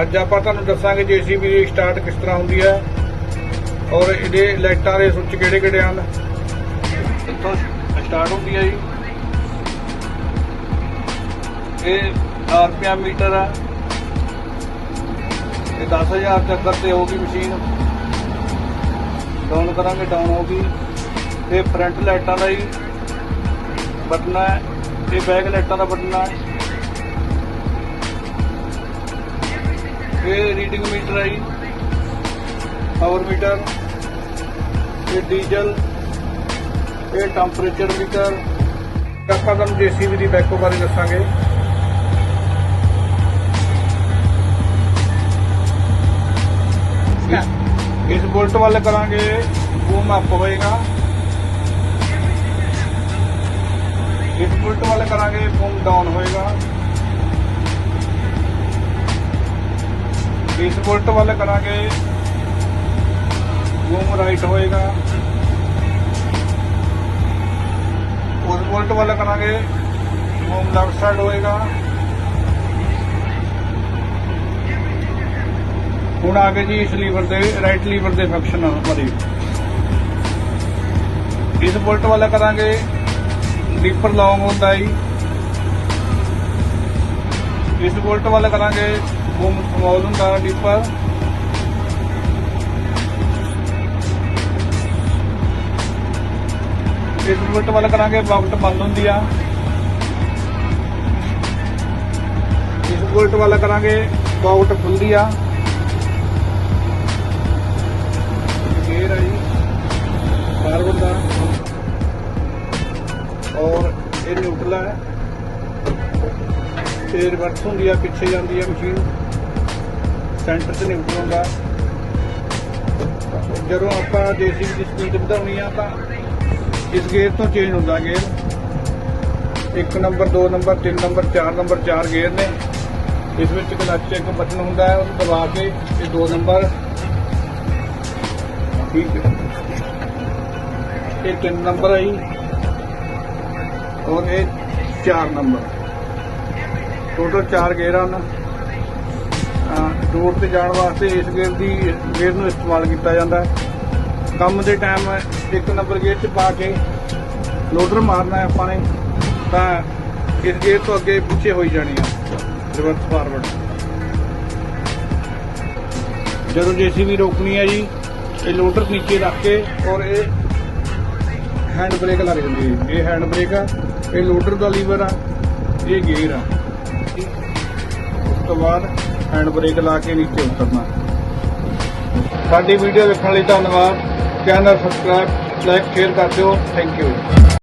ਅੱਜ ਆਪਾਂ ਤੁਹਾਨੂੰ ਦੱਸਾਂਗੇ ਜੀਸੀਬੀ ਦੀ ਸਟਾਰਟ ਕਿਸ ਤਰ੍ਹਾਂ ਹੁੰਦੀ ਹੈ ਔਰ ਇਹਦੇ ਲਾਈਟਾਂ ਦੇ ਸੁੱਚ ਕਿਹੜੇ ਕਿਹੜੇ ਹਨ। ਇੱਥੋਂ ਸਟਾਰਟ ਹੁੰਦੀ ਹੈ ਜੀ। ਇਹ ਆਰਪੀਐਮ ਮੀਟਰ ਆ ਇਹ 10000 ਚੱਕਰ ਤੇ ਹੋਊਗੀ ਮਸ਼ੀਨ ਡਾਊਨ ਕਰਾਂਗੇ ਡਾਊਨ ਹੋਊਗੀ। ਤੇ ਫਰੰਟ ਲਾਈਟਾਂ ਦਾ ਹੀ ਬਟਨ ਹੈ। ਇਹ ਬੈਕ ਲਾਈਟਾਂ ਦਾ ਬਟਨ ਹੈ। ਇਹ ਰੀਡਿੰਗ ਮੀਟਰ ਹੈ ਜੀ। ਪਾਵਰ ਮੀਟਰ ਇਹ ਡੀਜ਼ਲ ਇਹ ਟੈਂਪਰੇਚਰ ਮੀਟਰ ਆਪਾਂ ਤੁਹਾਨੂੰ ਜੀਸੀਬੀ ਦੀ ਬੈਕੋ ਬਾਰੇ ਦੱਸਾਂਗੇ। ਇਸ ਬੁਲਟ ਵੱਲ ਕਰਾਂਗੇ ਬੂਮ ਅਪ ਹੋਏਗਾ। ਇਸ ਬੁਲਟ ਵੱਲ ਕਰਾਂਗੇ ਬੂਮ ਡਾਊਨ ਹੋਏਗਾ। ਇਸ ਬੁਲਟ ਵੱਲ ਕਰਾਂਗੇ। ਬੂਮ ਰਾਈਟ ਹੋਏਗਾ। ਉਸ ਬੁਲਟ ਵੱਲ ਕਰਾਂਗੇ। ਬੂਮ ਲੈਫਟ ਸਾਈਡ ਹੋਏਗਾ। ਹੁਣ ਆ ਗਏ ਜੀ ਇਸ ਲੀਵਰ ਦੇ ਰਾਈਟ ਲੀਵਰ ਦੇ ਫੰਕਸ਼ਨ ਬਾਰੇ ਇਸ ਬੁਲਟ ਵਾਲਾ ਕਰਾਂਗੇ। ਡੀਪਰ ਲੌਂਗ ਹੁੰਦਾ ਹੈ ਜੀ ਇਸ ਬੁਲਟ ਵਾਲਾ ਕਰਾਂਗੇ ਬੂਮ ਸਮਾਲ ਹੁੰਦਾ ਲੀਪਰ ਇਸ ਬੁਲਟ ਵਾਲਾ ਕਰਾਂਗੇ ਬਾਕਟ ਬੰਦ ਹੁੰਦੀ ਆ ਇਸ ਬੁਲਟ ਵਾਲਾ ਕਰਾਂਗੇ ਬਾਕਟ ਖੁੱਲਦੀ ਆ ਗੇਅਰ ਹੈ ਜੀ ਫਾਰਵਰਡ ਦਾ ਔਰ ਇਹ ਨਿਊਟਰਲ ਹੈ ਤੇ ਰਿਵਰਸ ਹੁੰਦੀ ਆ, ਪਿੱਛੇ ਜਾਂਦੀ ਆ ਮਸ਼ੀਨ ਸੈਂਟਰ ਤੇ ਨਿਊਟਰਲ ਹੁੰਦਾ ਜਦੋਂ ਆਪਾਂ ਜੀਸੀਬੀ ਦੀ ਸਪੀਡ ਵਧਾਉਣੀ ਆ, ਤਾਂ ਇਸ ਗੇਅਰ ਤੋਂ ਚੇਂਜ ਹੁੰਦਾ ਗੇਅਰ ਇੱਕ number 2 number 3 number 4 number 4 gear ਨੇ। ਇਸ ਵਿੱਚ ਕਲੱਚ ਇੱਕ ਬਟਨ ਹੁੰਦਾ ਹੈ, ਉਹਨੂੰ ਦਬਾ ਕੇ ਇਹ 2 ਨੰਬਰ ਠੀਕ ਹੈ। ਇਹ ਤਿੰਨ ਨੰਬਰ ਹੈ ਔਰ ਇਹ 4 ਨੰਬਰ ਟੋਟਲ 4 ਗੇਅਰ ਹਨ ਰੋਡ ਤੇ ਜਾਣ ਵਾਸਤੇ ਇਸ ਗੇਅਰ ਦੀ ਗੇਅਰ ਨੂੰ ਇਸਤੇਮਾਲ ਕੀਤਾ ਜਾਂਦਾ ਹੈ। ਕੰਮ ਦੇ ਟਾਈਮ ਇੱਕ ਨੰਬਰ ਗੇਅਰ 'ਚ ਪਾ ਕੇ ਲੋਡਰ ਮਾਰਨਾ ਹੈ ਆਪਾਂ ਨੇ, ਤਾਂ ਇਸ ਗੇਅਰ ਤੋਂ ਅੱਗੇ ਪਿੱਛੇ ਹੋਈ ਜਾਣੀ ਆ। ਰਿਵਰਸ ਫਾਰਵਰਡ ਜਦੋਂ ਜੀਸੀਬੀ ਰੋਕਣੀ ਹੈ ਜੀ, ਇਹ ਲੋਡਰ ਨੀਚੇ ਰੱਖ ਕੇ ਔਰ ਇਹ ਹੈਂਡ ਬ੍ਰੇਕ ਲੱਗ ਜਾਂਦੀ ਹੈ। ਇਹ ਹੈਂਡ ਬ੍ਰੇਕ ਆ, ਇਹ ਲੋਡਰ ਦਾ ਲੀਵਰ ਆ, ਇਹ ਗੇਅਰ ਆ। ਉਸ ਤੋਂ ਬਾਅਦ ਹੈਂਡ ਬ੍ਰੇਕ ਲਾ ਕੇ ਨੀਚੇ ਉਤਰਨਾ। ਸਾਡੀ ਵੀਡੀਓ ਵੇਖਣ ਲਈ ਧੰਨਵਾਦ। ਚੈਨਲ ਸਬਸਕ੍ਰਾਈਬ ਲਾਈਕ ਸ਼ੇਅਰ ਕਰ ਦਿਓ। Thank you